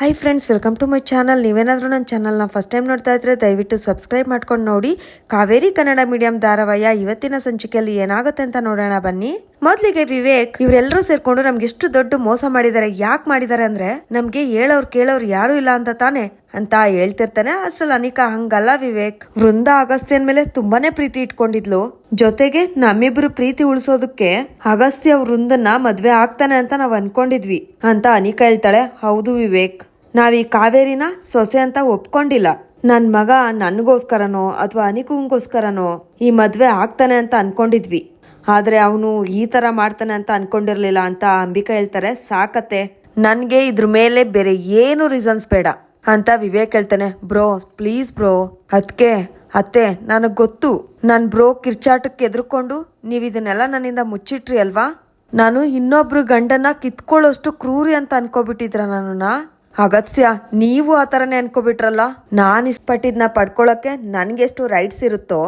Hi friends welcome to my channel ನೀವೇನಾದರೂ ನನ್ನ ಚಾನಲ್ನ ಫಸ್ಟ್ ಟೈಮ್ ನೋಡ್ತಾ ಇದ್ರೆ ದಯವಿಟ್ಟು ಸಬ್ಸ್ಕ್ರೈಬ್ ಮಾಡ್ಕೊಂಡು ನೋಡಿ. ಕಾವೇರಿ ಕನ್ನಡ ಮೀಡಿಯಂ ಧಾರಾವಾಹಿಯ ಇವತ್ತಿನ ಸಂಚಿಕೆಯಲ್ಲಿ ಏನಾಗುತ್ತೆ ಅಂತ ನೋಡೋಣ ಬನ್ನಿ. ಮೊದಲಿಗೆ ವಿವೇಕ್ ಇವರೆಲ್ಲರೂ ಸೇರ್ಕೊಂಡು ನಮ್ಗೆ ಎಷ್ಟು ದೊಡ್ಡ ಮೋಸ ಮಾಡಿದ್ದಾರೆ ಯಾಕೆ ಮಾಡಿದ್ದಾರೆ ಅಂದ್ರೆ ನಮ್ಗೆ ಹೇಳೋರು ಕೇಳೋರು ಯಾರು ಇಲ್ಲ ಅಂತ ತಾನೆ ಅಂತ ಹೇಳ್ತಿರ್ತಾನೆ. ಅಷ್ಟ್ರಲ್ಲಿ ಅನಿಕಾ ಹಂಗಲ್ಲ ವಿವೇಕ್. ವೃಂದ ಅಗಸ್ತ್ಯನ್ ಮೇಲೆ ತುಂಬಾನೇ ಪ್ರೀತಿ ಇಟ್ಕೊಂಡಿದ್ಲು. ಜೊತೆಗೆ ನಮ್ಮಿಬ್ರು ಪ್ರೀತಿ ಉಳಿಸೋದಕ್ಕೆ ಅಗಸ್ತ್ಯ ವೃಂದನ್ನ ಮದ್ವೆ ಆಗ್ತಾನೆ ಅಂತ ನಾವ್ ಅನ್ಕೊಂಡಿದ್ವಿ ಅಂತ ಅನಿಕಾ ಹೇಳ್ತಾಳೆ. ಹೌದು ವಿವೇಕ್. ನಾವ್ ಈ ಕಾವೇರಿನ ಸೊಸೆ ಅಂತ ಒಪ್ಕೊಂಡಿಲ್ಲ. ನನ್ನ ಮಗ ನನಗೋಸ್ಕರನೋ ಅಥವಾ ಅನಿಕುಂಗೋಸ್ಕರನೋ ಈ ಮದುವೆ ಆಗ್ತಾನೆ ಅಂತ ಅನ್ಕೊಂಡಿದ್ವಿ. ಆದ್ರೆ ಅವನು ಈ ತರ ಮಾಡ್ತಾನೆ ಅಂತ ಅನ್ಕೊಂಡಿರ್ಲಿಲ್ಲ ಅಂತ ಅಂಬಿಕಾ ಹೇಳ್ತಾರೆ, ಸಾಕತ್ತೆ. ನನಗೆ ಇದ್ರ ಮೇಲೆ ಬೇರೆ ಏನು ರೀಸನ್ಸ್ ಬೇಡ. ಅಂತ ವಿವೇಕ್ ಹೇಳ್ತಾನೆ, ಬ್ರೋ ಪ್ಲೀಸ್ ಬ್ರೋ ಅದಕ್ಕೆ ಅತ್ತೆ, ನನಗೆ ಗೊತ್ತು. ನಾನು ಬ್ರೋ ಕಿರ್ಚಾಟಕ್ಕೆ ಎದ್ರುಕೊಂಡು ನೀವು ಇದನ್ನೆಲ್ಲ ನನ್ನಿಂದ ಮುಚ್ಚಿಟ್ರಿ ಅಲ್ವಾ? ನಾನು ಇನ್ನೊಬ್ರು ಗಂಡನ್ನ ಕಿತ್ಕೊಳ್ಳೋಷ್ಟು ಕ್ರೂರಿ ಅಂತ ಅನ್ಕೋಬಿಟ್ಟಿದ್ರ ನನ್ನನ್ನ? ಅಗತ್ಯ, ನೀವು ಆ ಥರನೇ ಅನ್ಕೋಬಿಟ್ರಲ್ಲ? ನಾನು ಇಷ್ಟಪಟ್ಟಿದ್ನ ಪಡ್ಕೊಳ್ಳೋಕ್ಕೆ ನನಗೆಷ್ಟು ರೈಟ್ಸ್ ಇರುತ್ತೋ?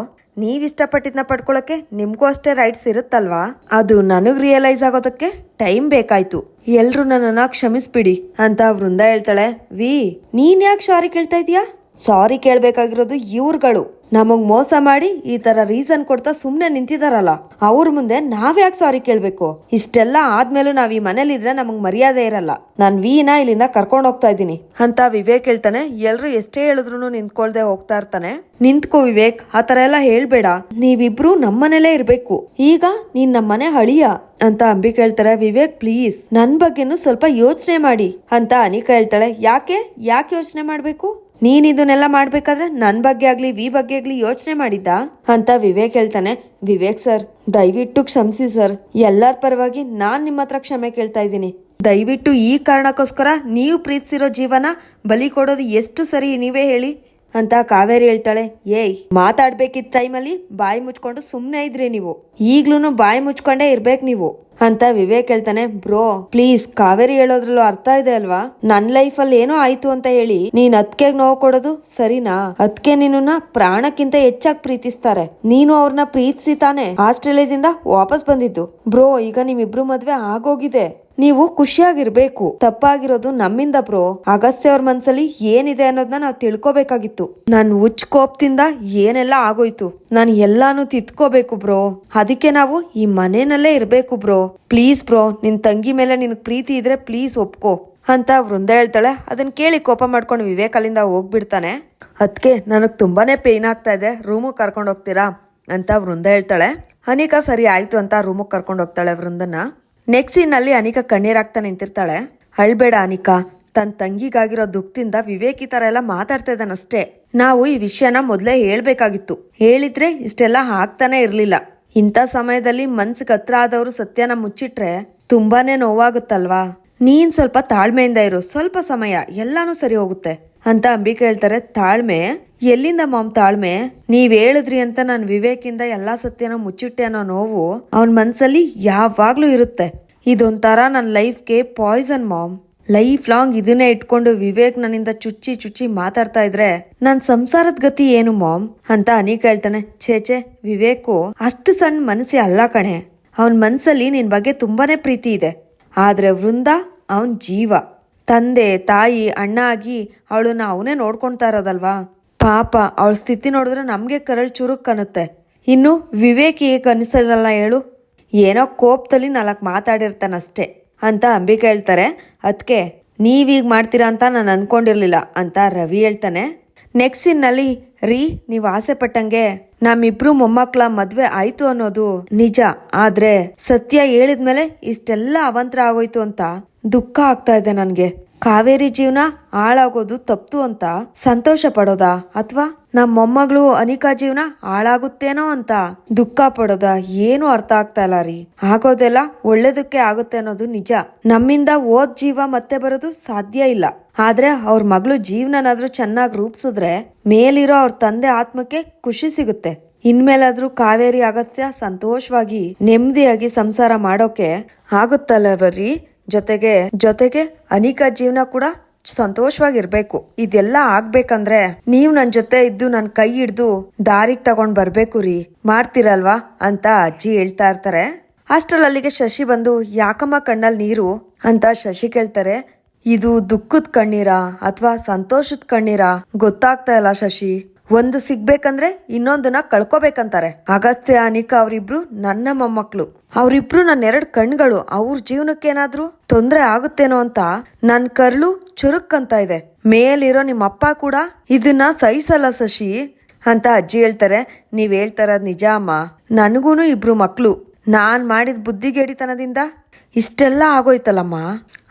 ನೀವು ಇಷ್ಟಪಟ್ಟಿದ್ನ ಪಡ್ಕೊಳ್ಳೋಕ್ಕೆ ನಿಮಗೂ ಅಷ್ಟೇ ರೈಟ್ಸ್ ಇರುತ್ತಲ್ವಾ? ಅದು ನನಗೆ ರಿಯಲೈಸ್ ಆಗೋದಕ್ಕೆ ಟೈಮ್ ಬೇಕಾಯ್ತು. ಎಲ್ರು ನನ್ನನ್ನು ಕ್ಷಮಿಸ್ಬಿಡಿ ಅಂತ ವೃಂದ ಹೇಳ್ತಾಳೆ. ವಿ, ನೀನ್ ಯಾಕೆ ಸಾರಿ ಕೇಳ್ತಾ ಇದೀಯಾ? ಸಾರಿ ಕೇಳಬೇಕಾಗಿರೋದು ಇವ್ರುಗಳು. ನಮಗ್ ಮೋಸ ಮಾಡಿ ಈ ತರ ರೀಸನ್ ಕೊಡ್ತಾ ಸುಮ್ನೆ ನಿಂತಿದಾರಲ್ಲ. ಅವ್ರ ಮುಂದೆ ನಾವ್ ಯಾಕೆ ಸಾರಿ ಕೇಳ್ಬೇಕು? ಇಷ್ಟೆಲ್ಲ ಆದ್ಮೇಲೂ ನಾವ್ ಈ ಮನೇಲಿ ಇದ್ರೆ ನಮಗ್ ಮರ್ಯಾದೆ ಇರಲ್ಲ. ನಾನ್ ವೀನ ಇಲ್ಲಿಂದ ಕರ್ಕೊಂಡು ಹೋಗ್ತಾ ಇದ್ದೀನಿ. ಅಂತ ವಿವೇಕ್ ಹೇಳ್ತಾನೆ. ಎಲ್ರು ಎಷ್ಟೇ ಹೇಳಿದ್ರು ನಿಂತ್ಕೊಳ್ದೆ ಹೋಗ್ತಾ ಇರ್ತಾನೆ. ನಿಂತ್ಕೋ ವಿವೇಕ್, ಆ ತರ ಎಲ್ಲ ಹೇಳ್ಬೇಡ. ನೀವಿಬ್ರು ನಮ್ಮನೇಲೇ ಇರ್ಬೇಕು. ಈಗ ನೀನ್ ನಮ್ಮನೆ ಹಳಿಯ ಅಂತ ಅಂಬಿ ಹೇಳ್ತಾರೆ. ವಿವೇಕ್ ಪ್ಲೀಸ್ ನನ್ ಬಗ್ಗೆನು ಸ್ವಲ್ಪ ಯೋಚನೆ ಮಾಡಿ ಅಂತ ಅನಿಕಾ ಹೇಳ್ತಾಳೆ. ಯಾಕೆ? ಯಾಕೆ ಯೋಚನೆ ಮಾಡ್ಬೇಕು? ನೀನ್ ಇದನ್ನೆಲ್ಲ ಮಾಡ್ಬೇಕಾದ್ರೆ ನನ್ ಬಗ್ಗೆ ಆಗ್ಲಿ, ವಿ ಬಗ್ಗೆ ಆಗ್ಲಿ ಯೋಚನೆ ಮಾಡಿದ್ದ? ಅಂತ ವಿವೇಕ್ ಹೇಳ್ತಾನೆ. ವಿವೇಕ್ ಸರ್, ದಯವಿಟ್ಟು ಕ್ಷಮಿಸಿ ಸರ್. ಎಲ್ಲರ ಪರವಾಗಿ ನಾನ್ ನಿಮ್ಮ ಹತ್ರ ಕ್ಷಮೆ ಕೇಳ್ತಾ ಇದ್ದೀನಿ. ದಯವಿಟ್ಟು ಈ ಕಾರಣಕ್ಕೋಸ್ಕರ ನೀವು ಪ್ರೀತಿಸಿರೋ ಜೀವನ ಬಲಿ ಕೊಡೋದು ಎಷ್ಟು ಸರಿ ನೀವೇ ಹೇಳಿ. ಅಂತ ಕಾವೇರಿ ಹೇಳ್ತಾಳೆ. ಏಯ್ ಮಾತಾಡ್ಬೇಕಿದ್ದ ಟೈಮಲ್ಲಿ ಬಾಯಿ ಮುಚ್ಕೊಂಡು ಸುಮ್ಮನೆ ಇದ್ರಿ ನೀವು. ಈಗ್ಲೂ ಬಾಯಿ ಮುಚ್ಕೊಂಡೇ ಇರ್ಬೇಕು ನೀವು ಅಂತ ವಿವೇಕ್ ಹೇಳ್ತಾನೆ. ಬ್ರೋ, ಪ್ಲೀಸ್ ಕಾವೇರಿ ಹೇಳೋದ್ರಲ್ಲೂ ಅರ್ಥ ಇದೆ ಅಲ್ವಾ? ನನ್ನ ಲೈಫಲ್ಲಿ ಏನೋ ಆಯ್ತು ಅಂತ ಹೇಳಿ ನೀನ್ ಅದ್ಕೆ ನೋವು ಕೊಡೋದು? ಸರಿನಾ? ಅದ್ಕೆ ನಿನ್ನ ಪ್ರಾಣಕ್ಕಿಂತ ಹೆಚ್ಚಾಗಿ ಪ್ರೀತಿಸ್ತಾರೆ. ನೀನು ಅವ್ರನ್ನ ಪ್ರೀತಿಸಿ ತಾನೆ ಆಸ್ಟ್ರೇಲಿಯಾದಿಂದ ವಾಪಸ್ ಬಂದಿದ್ದು. ಬ್ರೋ, ಈಗ ನಿಮ್ಮಿಬ್ರು ಮದ್ವೆ ಆಗೋಗಿದೆ. ನೀವು ಖುಷಿಯಾಗಿರ್ಬೇಕು. ತಪ್ಪಾಗಿರೋದು ನಮ್ಮಿಂದ ಬ್ರೋ. ಅಗಸ್ತ್ಯ ಅವ್ರ ಮನ್ಸಲ್ಲಿ ಏನಿದೆ ಅನ್ನೋದನ್ನ ನಾವು ತಿಳ್ಕೊಬೇಕಾಗಿತ್ತು. ನನ್ ಹುಚ್ಚ ಕೋಪದಿಂದ ಏನೆಲ್ಲ ಆಗೋಯ್ತು. ನಾನು ಎಲ್ಲಾನು ತಿತ್ಕೋಬೇಕು ಬ್ರೋ. ಅದಕ್ಕೆ ನಾವು ಈ ಮನೆಯಲ್ಲೇ ಇರ್ಬೇಕು ಬ್ರೋ. ಪ್ಲೀಸ್ ಬ್ರೋ, ನಿನ್ ತಂಗಿ ಮೇಲೆ ನಿನಗ್ ಪ್ರೀತಿ ಇದ್ರೆ ಪ್ಲೀಸ್ ಒಪ್ಕೋ. ಅಂತ ವೃಂದ ಹೇಳ್ತಾಳೆ. ಅದನ್ನ ಕೇಳಿ ಕೋಪ ಮಾಡ್ಕೊಂಡು ವಿವೇಕ್ ಅಲ್ಲಿಂದ ಹೋಗ್ಬಿಡ್ತಾನೆ. ಅದಕ್ಕೆ ನನಗ್ ತುಂಬಾನೇ ಪೇನ್ ಆಗ್ತಾ ಇದೆ. ರೂಮಿಗೆ ಕರ್ಕೊಂಡು ಹೋಗ್ತೀರಾ? ಅಂತ ವೃಂದ ಹೇಳ್ತಾಳೆ. ಅನಿಕಾ ಸರಿ ಆಯ್ತು ಅಂತ ರೂಮಿಗೆ ಕರ್ಕೊಂಡು ಹೋಗ್ತಾಳೆ ವೃಂದನ. ನೆಕ್ಸ್ಟ್ ಸೀನಲ್ಲಿ ಅನಿಕಾ ಕಣ್ಣೀರಾಗ್ತಾ ನಿಂತಿರ್ತಾಳೆ. ಅಳ್ಬೇಡ ಅನಿಕಾ ತನ್ನ ತಂಗಿಗಾಗಿರೋ ದುಃಖದಿಂದ ವಿವೇಕ್ ಈ ತರ ಎಲ್ಲ ಮಾತಾಡ್ತಾ ಇದ್ದಾನಷ್ಟೇ. ನಾವು ಈ ವಿಷಯನ ಮೊದಲೇ ಹೇಳಬೇಕಾಗಿತ್ತು. ಹೇಳಿದ್ರೆ ಇಷ್ಟೆಲ್ಲ ಆಗ್ತಾನೆ ಇರ್ಲಿಲ್ಲ. ಇಂಥ ಸಮಯದಲ್ಲಿ ಮನ್ಸಿಗೆ ಹತ್ರ ಆದವರು ಸತ್ಯನ ಮುಚ್ಚಿಟ್ರೆ ತುಂಬಾನೇ ನೋವಾಗುತ್ತಲ್ವಾ? ನೀನ್ ಸ್ವಲ್ಪ ತಾಳ್ಮೆಯಿಂದ ಇರು. ಸ್ವಲ್ಪ ಸಮಯ, ಎಲ್ಲಾನು ಸರಿ ಹೋಗುತ್ತೆ. ಅಂತ ಅಂಬಿಕೆ ಹೇಳ್ತಾರೆ, ತಾಳ್ಮೆ. ಎಲ್ಲಿಂದ ಮಾಮ್ ತಾಳ್ಮೆ? ನೀವ್ ಹೇಳಿದ್ರಿ ಅಂತ ನಾನು ವಿವೇಕಿಂದ ಎಲ್ಲಾ ಸತ್ಯನ ಮುಚ್ಚಿಟ್ಟೆ ಅನ್ನೋ ನೋವು ಅವನ್ ಮನ್ಸಲ್ಲಿ ಯಾವಾಗ್ಲೂ ಇರುತ್ತೆ. ಇದೊಂಥರ ನನ್ನ ಲೈಫ್ಗೆ ಪಾಯ್ಸನ್ ಮಾಮ್. ಲೈಫ್ ಲಾಂಗ್ ಇದನ್ನೇ ಇಟ್ಕೊಂಡು ವಿವೇಕ್ ನನ್ನಿಂದ ಚುಚ್ಚಿ ಚುಚ್ಚಿ ಮಾತಾಡ್ತಾ ಇದ್ರೆ ನನ್ ಸಂಸಾರದ ಗತಿ ಏನು ಮಾಮ್? ಅಂತ ಅನೀಕ್ ಹೇಳ್ತಾನೆ, ಛೇ ಛೇ, ವಿವೇಕು, ಅಷ್ಟು ಸಣ್ಣ ಮನಸ್ಸಿ ಅಲ್ಲ ಕಣೆ. ಅವನ್ ಮನ್ಸಲ್ಲಿ ನಿನ್ ಬಗ್ಗೆ ತುಂಬಾನೇ ಪ್ರೀತಿ ಇದೆ. ಆದ್ರೆ ವೃಂದ ಅವನ್ ಜೀವ. ತಂದೆ, ತಾಯಿ ಅಣ್ಣ ಆಗಿ ಅವಳನ್ನ ಅವನೇ ನೋಡ್ಕೊಳ್ತಾ ಇರೋದಲ್ವಾ? ಪಾಪ, ಅವಳ ಸ್ಥಿತಿ ನೋಡಿದ್ರೆ ನಮಗೆ ಕರಳ್ ಚುರುಕ್ ಕಾಣುತ್ತೆ ಇನ್ನು ವಿವೇಕ್ ಏಕೆ ಅನಿಸಲ್ಲ ಹೇಳು? ಏನೋ ಕೋಪದಲ್ಲಿ ನಾಲ್ಕು ಮಾತಾಡಿರ್ತಾನಷ್ಟೇ ಅಂತ ಅಂಬಿಕೆ ಹೇಳ್ತಾರೆ. ಅದಕ್ಕೆ ನೀವೀಗ ಮಾಡ್ತೀರಾ ಅಂತ ನಾನು ಅನ್ಕೊಂಡಿರ್ಲಿಲ್ಲ ಅಂತ ರವಿ ಹೇಳ್ತಾನೆ. ನೆಕ್ಸ್ಟ್ ಸೀನ್ನಲ್ಲಿ ರೀ, ನೀವು ಆಸೆ ಪಟ್ಟಂಗೆ ನಮ್ಮಿಬ್ರು ಮೊಮ್ಮಕ್ಳ ಮದ್ವೆ ಆಯ್ತು ಅನ್ನೋದು ನಿಜ. ಆದ್ರೆ ಸತ್ಯ ಹೇಳಿದ್ಮೇಲೆ ಇಷ್ಟೆಲ್ಲ ಅವಂತರ ಆಗೋಯ್ತು ಅಂತ ದುಃಖ ಆಗ್ತಾ ಇದೆ ನನಗೆ. ಕಾವೇರಿ ಜೀವನ ಹಾಳಾಗೋದು ತಪ್ಪು ಅಂತ ಸಂತೋಷ ಪಡೋದಾ ಅಥವಾ ನಮ್ಮ ಮೊಮ್ಮಗಳು ಅನಿಕಾ ಜೀವನ ಹಾಳಾಗುತ್ತೇನೋ ಅಂತ ದುಃಖ ಪಡೋದಾ ಏನು ಅರ್ಥ ಆಗ್ತಾ ಇಲ್ಲ ರೀ. ಆಗೋದೆಲ್ಲ ಒಳ್ಳೇದಕ್ಕೆ ಆಗುತ್ತೆ ಅನ್ನೋದು ನಿಜ. ನಮ್ಮಿಂದ ಓದ್ ಜೀವ ಮತ್ತೆ ಬರೋದು ಸಾಧ್ಯ ಇಲ್ಲ. ಆದ್ರೆ ಅವ್ರ ಮಗಳು ಜೀವನನಾದ್ರೂ ಚೆನ್ನಾಗಿ ರೂಪಿಸಿದ್ರೆ ಮೇಲಿರೋ ಅವ್ರ ತಂದೆ ಆತ್ಮಕ್ಕೆ ಖುಷಿ ಸಿಗುತ್ತೆ. ಇನ್ಮೇಲಾದ್ರೂ ಕಾವೇರಿ ಅಗತ್ಯ ಸಂತೋಷವಾಗಿ ನೆಮ್ಮದಿಯಾಗಿ ಸಂಸಾರ ಮಾಡೋಕೆ ಆಗುತ್ತಲ್ಲವರಿ ಜೊತೆಗೆ ಜೊತೆಗೆ ಅನಿಕಾ ಜೀವನ ಕೂಡ ಸಂತೋಷವಾಗಿರ್ಬೇಕು. ಇದೆಲ್ಲ ಆಗ್ಬೇಕಂದ್ರೆ ನೀವ್ ನನ್ ಜೊತೆ ಇದ್ದು ನನ್ ಕೈ ಹಿಡ್ದು ದಾರಿಗೆ ತಗೊಂಡ್ ಬರ್ಬೇಕು ರೀ. ಮಾಡ್ತೀರಲ್ವಾ? ಅಂತ ಅಜ್ಜಿ ಹೇಳ್ತಾ ಇರ್ತಾರೆ. ಅಷ್ಟ್ರಲ್ಲಿ ಅಲ್ಲಿಗೆ ಶಶಿ ಬಂದು, ಯಾಕಮ್ಮ ಕಣ್ಣಲ್ಲಿ ನೀರು? ಅಂತ ಶಶಿ ಕೇಳ್ತಾರೆ. ಇದು ದುಃಖದ ಕಣ್ಣೀರ ಅಥವಾ ಸಂತೋಷದ ಕಣ್ಣೀರ? ಗೊತ್ತಾಗ್ತಾ ಇಲ್ಲ ಶಶಿ. ಒಂದು ಸಿಗ್ಬೇಕಂದ್ರೆ ಇನ್ನೊಂದನ್ನ ಕಳ್ಕೊಬೇಕಂತಾರೆ. ಅಗತ್ಯ ಅನಿಕಾ ಅವರಿಬ್ರು ನನ್ನ ಮೊಮ್ಮಕ್ಳು. ಅವರಿಬ್ರು ನನ್ನ ಎರಡು ಕಣ್ಗಳು. ಅವ್ರ ಜೀವನಕ್ಕೇನಾದ್ರೂ ತೊಂದರೆ ಆಗುತ್ತೇನೋ ಅಂತ ನನ್ನ ಕರ್ಲು ಚುರುಕ್ ಇದೆ. ಮೇಲಿರೋ ನಿಮ್ಮ ಅಪ್ಪ ಕೂಡ ಇದನ್ನ ಸಹಿಸಲ್ಲ ಶಶಿ ಅಂತ ಅಜ್ಜಿ ಹೇಳ್ತಾರೆ. ನೀವ್ ಹೇಳ್ತಾರದ್ ನಿಜ ಅಮ್ಮ. ನನಗೂನು ಇಬ್ರು ಮಕ್ಳು. ನಾನ್ ಮಾಡಿದ ಬುದ್ಧಿಗೇಡಿತನದಿಂದ ಇಷ್ಟೆಲ್ಲ ಆಗೋಯ್ತಲ್ಲಮ್ಮ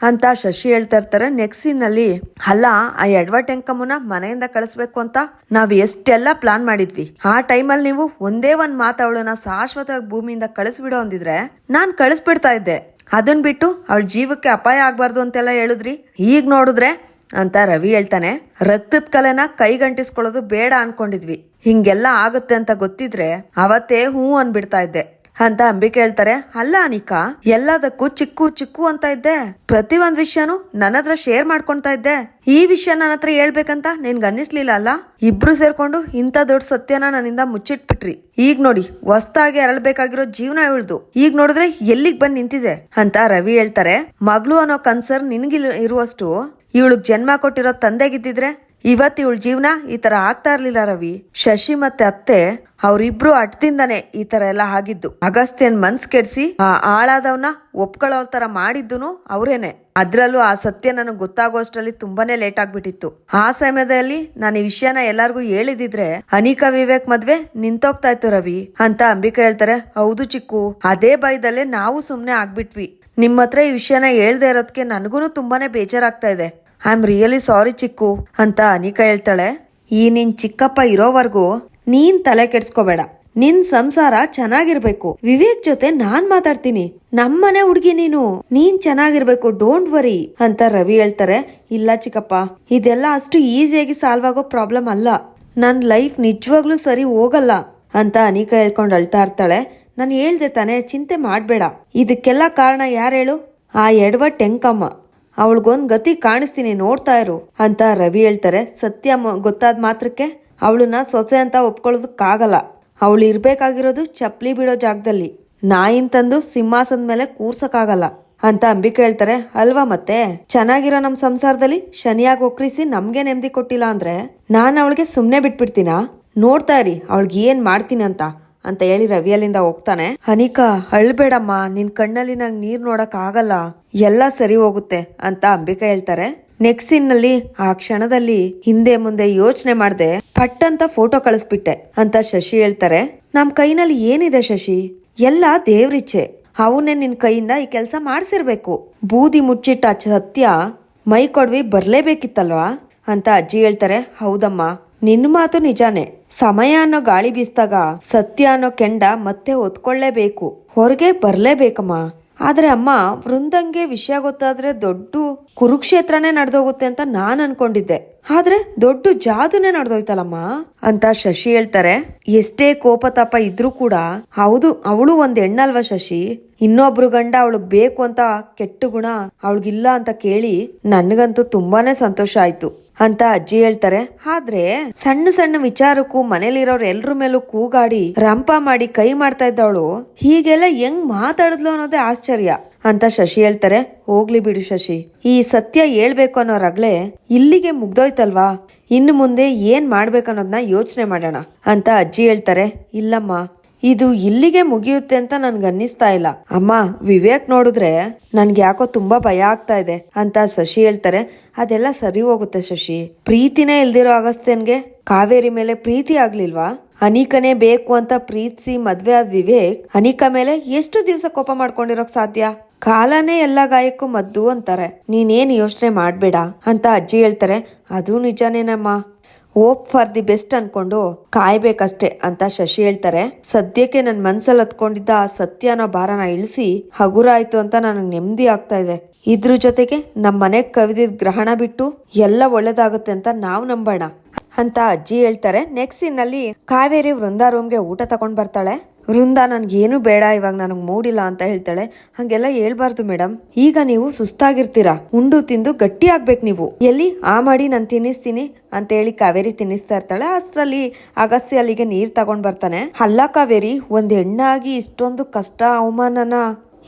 ಅಂತ ಶಶಿ ಹೇಳ್ತಾ ಇರ್ತಾರೆ. ನೆಕ್ಸ್ಟ್ ಸೀನಲ್ಲಿ ಅಲ್ಲ ಆ ಎಡ್ವರ್ಟ್ ಎಂಕಮ್ಮನ ಮನೆಯಿಂದ ಕಳಿಸ್ಬೇಕು ಅಂತ ನಾವು ಎಷ್ಟೆಲ್ಲ ಪ್ಲಾನ್ ಮಾಡಿದ್ವಿ. ಆ ಟೈಮಲ್ಲಿ ನೀವು ಒಂದೇ ಒಂದ್ ಮಾತು ಅವಳನ್ನ ಶಾಶ್ವತವಾಗಿ ಭೂಮಿಯಿಂದ ಕಳಿಸ್ಬಿಡೋ ಅಂದಿದ್ರೆ ನಾನ್ ಕಳಿಸ್ಬಿಡ್ತಾ ಇದ್ದೆ. ಅದನ್ ಬಿಟ್ಟು ಅವಳ ಜೀವಕ್ಕೆ ಅಪಾಯ ಆಗ್ಬಾರ್ದು ಅಂತೆಲ್ಲ ಹೇಳಿದ್ರಿ. ಈಗ ನೋಡಿದ್ರೆ, ಅಂತ ರವಿ ಹೇಳ್ತಾನೆ, ರಕ್ತದ ಕಲೆನ ಕೈಗಂಟಿಸ್ಕೊಳ್ಳೋದು ಬೇಡ ಅನ್ಕೊಂಡಿದ್ವಿ. ಹಿಂಗೆಲ್ಲ ಆಗುತ್ತೆ ಅಂತ ಗೊತ್ತಿದ್ರೆ ಅವತ್ತೇ ಹೂ ಅನ್ಬಿಡ್ತಾ ಇದ್ದೆ. ಅಂತ ಅಂಬಿಕೆ ಹೇಳ್ತಾರೆ ಅಲ್ಲ ಅನಿಕಾ, ಎಲ್ಲದಕ್ಕೂ ಚಿಕ್ಕು ಚಿಕ್ಕು ಅಂತ ಇದ್ದೆ. ಪ್ರತಿ ಒಂದ್ ವಿಷಯನು ನನ್ನ ಹತ್ರ ಶೇರ್ ಮಾಡ್ಕೊಂತ ಇದ್ದೆ. ಈ ವಿಷಯ ನನ್ನ ಹತ್ರ ಹೇಳ್ಬೇಕಂತ ನಿನ್ಗೆ ಅನ್ನಿಸ್ಲಿಲ್ಲ ಅಲ್ಲ? ಇಬ್ರು ಸೇರ್ಕೊಂಡು ಇಂಥ ದೊಡ್ಡ ಸತ್ಯನ ನನ್ನಿಂದ ಮುಚ್ಚಿಟ್ಬಿಟ್ರಿ. ಈಗ ನೋಡಿ, ಹೊಸ್ತಾಗಿ ಅರಳ್ಬೇಕಾಗಿರೋ ಜೀವನ ಇಳ್ದು ಈಗ ನೋಡಿದ್ರೆ ಎಲ್ಲಿಗ್ ಬಂದ್ ನಿಂತಿದೆ? ಅಂತ ರವಿ ಹೇಳ್ತಾರೆ. ಮಗಳು ಅನ್ನೋ ಕನ್ಸರ್ ನಿನ್ಗಿಲ್ ಇರುವಷ್ಟು, ಇವಳಿಗೆ ಜನ್ಮ ಕೊಟ್ಟಿರೋ ತಂದೆಗಿದ್ದಿದ್ರೆ ಇವತ್ ಇವಳ ಜೀವನ ಈ ತರ ಆಗ್ತಾ ಇರ್ಲಿಲ್ಲ ರವಿ. ಶಶಿ ಮತ್ತೆ ಅತ್ತೆ, ಅವ್ರಿಬ್ರು ಅಟ್ದಿಂದಾನೆ ಈ ತರ ಎಲ್ಲ ಆಗಿದ್ದು. ಅಗಸ್ತ್ಯನ್ ಮನ್ಸ್ ಕೆಡ್ಸಿ, ಆ ಆಳಾದವನ್ನ ಒಪ್ಕೊಳ್ಳೋ ತರ ಮಾಡಿದ್ದುನು ಅವ್ರೇನೆ. ಅದ್ರಲ್ಲೂ ಆ ಸತ್ಯ ನನಗೆ ಗೊತ್ತಾಗೋಷ್ಟರಲ್ಲಿ ತುಂಬಾನೇ ಲೇಟ್ ಆಗ್ಬಿಟ್ಟಿತ್ತು. ಆ ಸಮಯದಲ್ಲಿ ನಾನು ಈ ವಿಷಯನ ಎಲ್ಲಾರ್ಗೂ ಹೇಳಿದಿದ್ರೆ, ಅನಿಕಾ, ವಿವೇಕ್ ಮದ್ವೆ ನಿಂತೋಗ್ತಾ ಇತ್ತು ರವಿ. ಅಂತ ಅಂಬಿಕಾ ಹೇಳ್ತಾರೆ, ಹೌದು ಚಿಕ್ಕು, ಅದೇ ಭಯದಲ್ಲೇ ನಾವು ಸುಮ್ನೆ ಆಗ್ಬಿಟ್ವಿ. ನಿಮ್ಮ ಹತ್ರ ಈ ವಿಷಯನ ಹೇಳ್ದೆ ಇರೋದಕ್ಕೆ ನನಗೂ ತುಂಬಾನೇ ಬೇಜಾರಾಗ್ತಾ ಇದೆ. I am really sorry Chikku, ಅಂತ ಅನಿಕಾ ಹೇಳ್ತಾಳೆ. ಈ ನಿನ್ ಚಿಕ್ಕಪ್ಪ ಇರೋವರೆಗೂ ನೀನ್ ತಲೆ ಕೆಡ್ಸ್ಕೋಬೇಡ. ನಿನ್ ಸಂಸಾರ ಚೆನ್ನಾಗಿರ್ಬೇಕು. ವಿವೇಕ್ ಜೊತೆ ನಾನ್ ಮಾತಾಡ್ತೀನಿ. ನಮ್ಮನೆ ಹುಡ್ಗಿ ನೀನು. ನೀನ್ ಚೆನ್ನಾಗಿರ್ಬೇಕು ಡೋಂಟ್ ವರಿ ಅಂತ ರವಿ ಹೇಳ್ತಾರೆ. ಇಲ್ಲ ಚಿಕ್ಕಪ್ಪ, ಇದೆಲ್ಲ ಅಷ್ಟು ಈಸಿಯಾಗಿ ಸಾಲ್ವ್ ಆಗೋ ಪ್ರಾಬ್ಲಮ್ ಅಲ್ಲ. ನನ್ ಲೈಫ್ ನಿಜವಾಗ್ಲೂ ಸರಿ ಹೋಗಲ್ಲ, ಅಂತ ಅನಿಕಾ ಹೇಳ್ಕೊಂಡು ಅಳ್ತಾ ಇರ್ತಾಳೆ. ನಾನು ಹೇಳ್ದೆ ತಾನೆ, ಚಿಂತೆ ಮಾಡಬೇಡ. ಇದಕ್ಕೆಲ್ಲ ಕಾರಣ ಯಾರು ಹೇಳು? ಆ ಎಡವ ಟೆಂಕಮ್ಮ. ಅವಳಿಗೊಂದ್ ಗತಿ ಕಾಣಿಸ್ತೀನಿ, ನೋಡ್ತಾ ಇರು ಅಂತ ರವಿ ಹೇಳ್ತಾರೆ. ಸತ್ಯ ಗೊತ್ತಾದ ಮಾತ್ರಕ್ಕೆ ಅವಳನ್ನ ಸೊಸೆ ಅಂತ ಒಪ್ಕೊಳ್ಳೋದಕ್ಕಾಗಲ್ಲ. ಅವಳು ಇರಬೇಕಾಗಿರೋದು ಚಪ್ಪಲಿ ಬಿಡೋ ಜಾಗದಲ್ಲಿ. ನಾಯಿನ್ ತಂದು ಸಿಂಹಾಸನದ ಮೇಲೆ ಕೂರ್ಸಕ್ಕಾಗಲ್ಲ ಅಂತ ಅಂಬಿಕೆ ಹೇಳ್ತಾರೆ. ಅಲ್ವಾ ಮತ್ತೆ? ಚೆನ್ನಾಗಿರೋ ನಮ್ಮ ಸಂಸಾರದಲ್ಲಿ ಶನಿಯಾಗಿ ಒಕ್ರಿಸಿ ನಮ್ಗೆ ನೆಮ್ಮದಿ ಕೊಟ್ಟಿಲ್ಲ ಅಂದ್ರೆ ನಾನು ಅವಳಿಗೆ ಸುಮ್ನೆ ಬಿಟ್ಬಿಡ್ತೀನಾ? ನೋಡ್ತಾ ಇರಿ, ಅವಳಿಗೆ ಏನು ಮಾಡ್ತೀನಿ ಅಂತ. ಅಂತ ಹೇಳಿ ರವಿ ಅಲ್ಲಿಂದ ಹೋಗ್ತಾನೆ. ಅನಿಕಾ ಅಳ್ಬೇಡಮ್ಮ, ನಿನ್ ಕಣ್ಣಲ್ಲಿ ನಂಗೆ ನೀರ್ ನೋಡಕ್ ಆಗಲ್ಲ. ಎಲ್ಲ ಸರಿ ಹೋಗುತ್ತೆ ಅಂತ ಅಂಬಿಕಾ ಹೇಳ್ತಾರೆ. ನೆಕ್ಸ್ಟ್ ಸೀನ್ನಲ್ಲಿ ಆ ಕ್ಷಣದಲ್ಲಿ ಹಿಂದೆ ಮುಂದೆ ಯೋಚನೆ ಮಾಡ್ದೆ ಪಟ್ ಅಂತ ಫೋಟೋ ಕಳಿಸ್ಬಿಟ್ಟೆ ಅಂತ ಶಶಿ ಹೇಳ್ತಾರೆ. ನಮ್ ಕೈನಲ್ಲಿ ಏನಿದೆ ಶಶಿ? ಎಲ್ಲ ದೇವ್ರಿಚ್ಛೆ. ಅವನ್ನೇ ನಿನ್ ಕೈಯಿಂದ ಈ ಕೆಲಸ ಮಾಡ್ಸಿರ್ಬೇಕು. ಬೂದಿ ಮುಚ್ಚಿಟ್ಟ ಸತ್ಯ ಮೈ ಕೊಡ್ವಿ ಬರ್ಲೇಬೇಕಿತ್ತಲ್ವಾ? ಅಂತ ಅಜ್ಜಿ ಹೇಳ್ತಾರೆ. ಹೌದಮ್ಮ. ನಿನ್ನ ಮಾತು ನಿಜಾನೇ. ಸಮಯ ಅನ್ನೋ ಗಾಳಿ ಬೀಸ್ದಾಗ ಸತ್ಯ ಅನ್ನೋ ಕೆಂಡ ಮತ್ತೆ ಹೊತ್ಕೊಳ್ಳೇಬೇಕು. ಹೊರಗೆ ಬರ್ಲೇಬೇಕಮ್ಮ. ಆದ್ರೆ ಅಮ್ಮ, ವೃಂದಂಗೆ ವಿಷಯ ಗೊತ್ತಾದ್ರೆ ದೊಡ್ಡ ಕುರುಕ್ಷೇತ್ರನೇ ನಡೆದೋಗುತ್ತೆ ಅಂತ ನಾನ್ ಅನ್ಕೊಂಡಿದ್ದೆ. ಆದ್ರೆ ದೊಡ್ಡ ಜಾದುನೇ ನಡೆದೋಯ್ತಲ್ಲಮ್ಮ. ಅಂತ ಶಶಿ ಹೇಳ್ತಾರೆ. ಎಷ್ಟೇ ಕೋಪ ತಾಪ ಇದ್ರೂ ಕೂಡ ಹೌದು, ಅವಳು ಒಂದ್ ಹೆಣ್ಣಲ್ವಾ ಶಶಿ? ಇನ್ನೊಬ್ರು ಗಂಡ ಅವಳಿಗೆ ಬೇಕು ಅಂತ ಕೆಟ್ಟ ಗುಣ ಅವಳಿಗಿಲ್ಲ ಅಂತ ಕೇಳಿ ನನ್ಗಂತೂ ತುಂಬಾನೇ ಸಂತೋಷ ಆಯ್ತು. ಅಂತ ಅಜ್ಜಿ ಹೇಳ್ತಾರೆ. ಆದ್ರೆ ಸಣ್ಣ ಸಣ್ಣ ವಿಚಾರಕ್ಕೂ ಮನೇಲಿರೋರ್ ಎಲ್ರ ಮೇಲೂ ಕೂಗಾಡಿ ರಂಪ ಮಾಡಿ ಕೈ ಮಾಡ್ತಾ ಇದ್ದವಳು ಹೀಗೆಲ್ಲ ಹೆಂಗ್ ಮಾತಾಡಿದ್ಲು ಅನ್ನೋದೇ ಆಶ್ಚರ್ಯ ಅಂತ ಶಶಿ ಹೇಳ್ತಾರೆ. ಹೋಗ್ಲಿ ಬಿಡು ಶಶಿ. ಈ ಸತ್ಯ ಹೇಳ್ಬೇಕು ಅನ್ನೋ ಇಲ್ಲಿಗೆ ಮುಗ್ದೋಯ್ತಲ್ವಾ? ಇನ್ನು ಮುಂದೆ ಏನ್ ಮಾಡ್ಬೇಕನ್ನೋದನ್ನ ಯೋಚನೆ ಮಾಡೋಣ ಅಂತ ಅಜ್ಜಿ ಹೇಳ್ತಾರೆ. ಇಲ್ಲಮ್ಮ ಇದು ಇಲ್ಲಿಗೆ ಮುಗಿಯುತ್ತೆ ಅಂತ ನನ್ಗೆ ಅನ್ನಿಸ್ತಾ ಇಲ್ಲ. ಅಮ್ಮ, ವಿವೇಕ್ ನೋಡಿದ್ರೆ ನನ್ಗೆ ಯಾಕೋ ತುಂಬಾ ಭಯ ಆಗ್ತಾ ಇದೆ ಅಂತ ಶಶಿ ಹೇಳ್ತಾರೆ. ಅದೆಲ್ಲ ಸರಿ ಹೋಗುತ್ತೆ ಶಶಿ. ಪ್ರೀತಿನೇ ಇಲ್ದಿರೋ ಅಗಸ್ತ್ಯನ್ಗೆ ಕಾವೇರಿ ಮೇಲೆ ಪ್ರೀತಿ ಆಗ್ಲಿಲ್ವಾ? ಅನಿಕನೇ ಬೇಕು ಅಂತ ಪ್ರೀತಿಸಿ ಮದ್ವೆ ಆದ ವಿವೇಕ್ ಅನಿಕ ಮೇಲೆ ಎಷ್ಟು ದಿವಸ ಕೋಪ ಮಾಡ್ಕೊಂಡಿರೋಕ್ ಸಾಧ್ಯ? ಕಾಲನೇ ಎಲ್ಲ ಗಾಯಕ್ಕೂ ಮದ್ದು ಅಂತಾರೆ. ನೀನೇನ್ ಯೋಚನೆ ಮಾಡ್ಬೇಡ ಅಂತ ಅಜ್ಜಿ ಹೇಳ್ತಾರೆ. ಅದು ನಿಜಾನೇನಮ್ಮ? ಹೋಪ್ ಫಾರ್ ದಿ ಬೆಸ್ಟ್ ಅನ್ಕೊಂಡು ಕಾಯ್ಬೇಕಷ್ಟೇ ಅಂತ ಶಶಿ ಹೇಳ್ತಾರೆ. ಸದ್ಯಕ್ಕೆ ನನ್ ಮನ್ಸಲ್ಲಿ ಹತ್ಕೊಂಡಿದ್ದ ಆ ಅನ್ನೋ ಭಾರನ ಇಳಿಸಿ ಹಗುರ ಆಯ್ತು ಅಂತ ನನಗೆ ನೆಮ್ಮದಿ ಆಗ್ತಾ ಇದೆ. ಇದ್ರ ಜೊತೆಗೆ ನಮ್ಮ ಮನೆಗೆ ಕವಿದಿದ್ ಗ್ರಹಣ ಬಿಟ್ಟು ಎಲ್ಲ ಒಳ್ಳೇದಾಗುತ್ತೆ ಅಂತ ನಾವು ನಂಬೋಣ. ಅಂತ ಅಜ್ಜಿ ಹೇಳ್ತಾರೆ. ನೆಕ್ಸ್ಟ್ ಸೀನಲ್ಲಿ ಕಾವೇರಿ ವೃಂದಾ ರೂಮ್ಗೆ ಊಟ ತಗೊಂಡ್ ಬರ್ತಾಳೆ. ವೃಂದ, ನನಗೇನು ಬೇಡ, ಇವಾಗ ನನಗೆ ಮೂಡಿಲ್ಲ ಅಂತ ಹೇಳ್ತಾಳೆ. ಹಾಗೆಲ್ಲ ಹೇಳ್ಬಾರ್ದು ಮೇಡಮ್ ಈಗ ನೀವು ಸುಸ್ತಾಗಿರ್ತೀರಾ? ಉಂಡು ತಿಂದು ಗಟ್ಟಿ ಆಗ್ಬೇಕು ನೀವು. ಎಲ್ಲಿ? ಆ ಮಾಡಿ ನಾನು ತಿನ್ನಿಸ್ತೀನಿ ಅಂತ ಹೇಳಿ ಕಾವೇರಿ ತಿನ್ನಿಸ್ತಾ ಇರ್ತಾಳೆ. ಅಷ್ಟರಲ್ಲಿ ಅಗಸ್ತ್ಯ ಅಲ್ಲಿಗೆ ನೀರು ತಗೊಂಡ್ ಬರ್ತಾನೆ. ಅಲ್ಲ ಕಾವೇರಿ, ಒಂದು ಹೆಣ್ಣಾಗಿ ಇಷ್ಟೊಂದು ಕಷ್ಟ ಅವಮಾನನ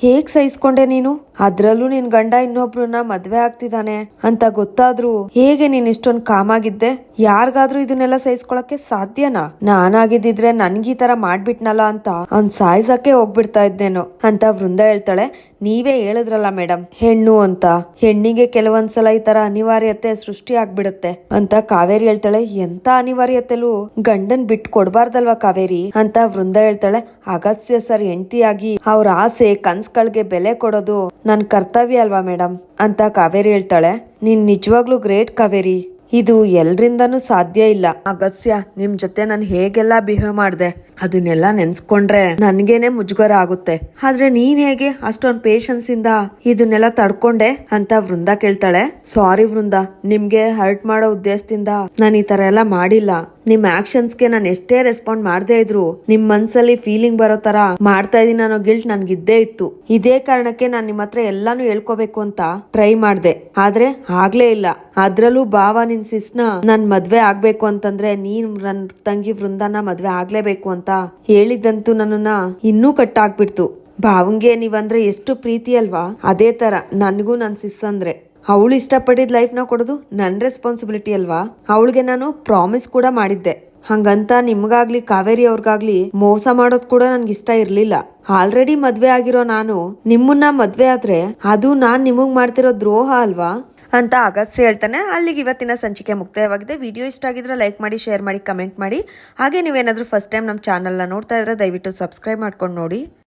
ಹೇಗೆ ಸಹಿಸ್ಕೊಂಡೆ ನೀನು? ಅದ್ರಲ್ಲೂ ನಿನ್ ಗಂಡ ಇನ್ನೊಬ್ರನ್ನ ಮದ್ವೆ ಆಗ್ತಿದ್ದಾನೆ ಅಂತ ಗೊತ್ತಾದ್ರೂ ಹೇಗೆ ನೀನ್ ಇಷ್ಟೊಂದ್ ಕಾಮಾಗಿದ್ದೆ? ಯಾರಿಗಾದ್ರೂ ಇದನ್ನೆಲ್ಲ ಸಹಿಸ್ಕೊಳಕ್ಕೆ ಸಾಧ್ಯನಾ? ನಾನಾಗಿದ್ದಿದ್ರೆ ನನ್ಗೆ ಈ ತರ ಮಾಡ್ಬಿಟ್ನಲ್ಲ ಅಂತ ಅವ್ನ್ ಸಾಯ್ಸಕ್ಕೆ ಹೋಗ್ಬಿಡ್ತಾ ಇದ್ದೇನೋ ಅಂತ ವೃಂದ ಹೇಳ್ತಾಳೆ. ನೀವೇ ಹೇಳಿದ್ರಲ್ಲ ಮೇಡಮ್ ಹೆಣ್ಣು ಅಂತ. ಹೆಣ್ಣಿಗೆ ಕೆಲವೊಂದ್ಸಲ ಈ ತರ ಅನಿವಾರ್ಯತೆ ಸೃಷ್ಟಿ ಆಗ್ಬಿಡುತ್ತೆ ಅಂತ ಕಾವೇರಿ ಹೇಳ್ತಾಳೆ. ಎಂತ ಅನಿವಾರ್ಯತೆಲೂ? ಗಂಡನ್ ಬಿಟ್ ಕೊಡ್ಬಾರ್ದಲ್ವಾ ಕಾವೇರಿ? ಅಂತ ವೃಂದ ಹೇಳ್ತಾಳೆ. ಅಗತ್ಯ ಸರ್ ಹೆಂಡತಿಯಾಗಿ ಅವ್ರ ಆಸೆ, ಕನ್ಸ್ಗಳಿಗೆ ಬೆಲೆ ಕೊಡೋದು ನನ್ ಕರ್ತವ್ಯ ಅಲ್ವಾ ಮೇಡಮ್ ಅಂತ ಕಾವೇರಿ ಹೇಳ್ತಾಳೆ. ನೀನ್ ನಿಜವಾಗ್ಲೂ ಗ್ರೇಟ್ ಕಾವೇರಿ. ಇದು ಎಲ್ರಿಂದನೂ ಸಾಧ್ಯ ಇಲ್ಲ. ಅಗಸ್ಯ ನಿಮ್ ಜೊತೆ ನಾನು ಹೇಗೆಲ್ಲ ಬಿಹೇವ್ ಮಾಡ್ದೆ? ಅದನ್ನೆಲ್ಲ ನೆನ್ಸ್ಕೊಂಡ್ರೆ ನನ್ಗೇನೆ ಮುಜುಗರ ಆಗುತ್ತೆ. ಆದ್ರೆ ನೀನ್ ಹೇಗೆ ಅಷ್ಟೊಂದ್ ಪೇಶನ್ಸ್ ಇಂದ ಇದನ್ನೆಲ್ಲ ತಡ್ಕೊಂಡೆ ಅಂತ ವೃಂದ ಕೇಳ್ತಾಳೆ. ಸಾರಿ ವೃಂದ, ನಿಮ್ಗೆ ಹರ್ಟ್ ಮಾಡೋ ಉದ್ದೇಶದಿಂದ ನಾನು ಈ ತರ ಎಲ್ಲ ಮಾಡಿಲ್ಲ. ನಿಮ್ ಆಕ್ಷನ್ಸ್ಗೆ ನಾನು ಎಷ್ಟೇ ರೆಸ್ಪಾಂಡ್ ಮಾಡದೇ ಇದ್ರು ನಿಮ್ಮ ಮನ್ಸಲ್ಲಿ ಫೀಲಿಂಗ್ ಬರೋ ತರ ಮಾಡ್ತಾ ಇದೀನಿ ಅನ್ನೋ ಗಿಲ್ಟ್ ನನ್ಗಿದ್ದೇ ಇತ್ತು. ಇದೇ ಕಾರಣಕ್ಕೆ ನಾನು ನಿಮ್ಮ ಹತ್ರ ಎಲ್ಲಾನು ಹೇಳ್ಕೋಬೇಕು ಅಂತ ಟ್ರೈ ಮಾಡ್ದೆ. ಆದ್ರೆ ಆಗ್ಲೇ ಇಲ್ಲ. ಅದ್ರಲ್ಲೂ ಭಾವ ನಿನ್ ಸಿಸ್ನ ನನ್ ಮದ್ವೆ ಆಗ್ಬೇಕು ಅಂತಂದ್ರೆ ನೀನ್ ನನ್ ತಂಗಿ ವೃಂದನ ಮದ್ವೆ ಆಗ್ಲೇಬೇಕು ಅಂತ ಹೇಳಿದ್ದಂತೂ ನನ್ನನ್ನ ಇನ್ನೂ ಕಟ್ಟಾಗ್ಬಿಡ್ತು. ಭಾವಂಗೆ ನೀವಂದ್ರೆ ಎಷ್ಟು ಪ್ರೀತಿ ಅಲ್ವಾ? ಅದೇ ತರ ನನಗೂ ನನ್ ಸಿಸ್ ಅಂದ್ರೆ ಅವಳು ಇಷ್ಟಪಟ್ಟಿದ್ ಲೈಫ್ನ ಕೊಡೋದು ನನ್ನ ರೆಸ್ಪಾನ್ಸಿಬಿಲಿಟಿ ಅಲ್ವಾ? ಅವಳಿಗೆ ನಾನು ಪ್ರಾಮಿಸ್ ಕೂಡ ಮಾಡಿದ್ದೆ. ಹಂಗಂತ ನಿಮ್ಗಾಗ್ಲಿ, ಕಾವೇರಿ ಅವ್ರಿಗಾಗ್ಲಿ ಮೋಸ ಮಾಡೋದ್ ಕೂಡ ನನ್ಗೆ ಇಷ್ಟ ಇರ್ಲಿಲ್ಲ. ಆಲ್ರೆಡಿ ಮದ್ವೆ ಆಗಿರೋ ನಾನು ನಿಮ್ಮನ್ನ ಮದ್ವೆ ಆದ್ರೆ ಅದು ನಾನ್ ನಿಮಗ್ ಮಾಡ್ತಿರೋ ದ್ರೋಹ ಅಲ್ವಾ? ಅಂತ ಅಗತ್ಯ ಹೇಳ್ತಾನೆ. ಅಲ್ಲಿಗೆ ಇವತ್ತಿನ ಸಂಚಿಕೆ ಮುಕ್ತಾಯವಾಗಿದೆ. ವಿಡಿಯೋ ಇಷ್ಟ ಆಗಿದ್ರೆ ಲೈಕ್ ಮಾಡಿ ಶೇರ್ ಮಾಡಿ ಕಮೆಂಟ್ ಮಾಡಿ. ಹಾಗೆ ನೀವೇನಾದ್ರೂ ಫಸ್ಟ್ ಟೈಮ್ ನಮ್ಮ ಚಾನಲ್ನ ನೋಡ್ತಾ ಇದ್ರೆ ದಯವಿಟ್ಟು ಸಬ್ಸ್ಕ್ರೈಬ್ ಮಾಡ್ಕೊಂಡು ನೋಡಿ.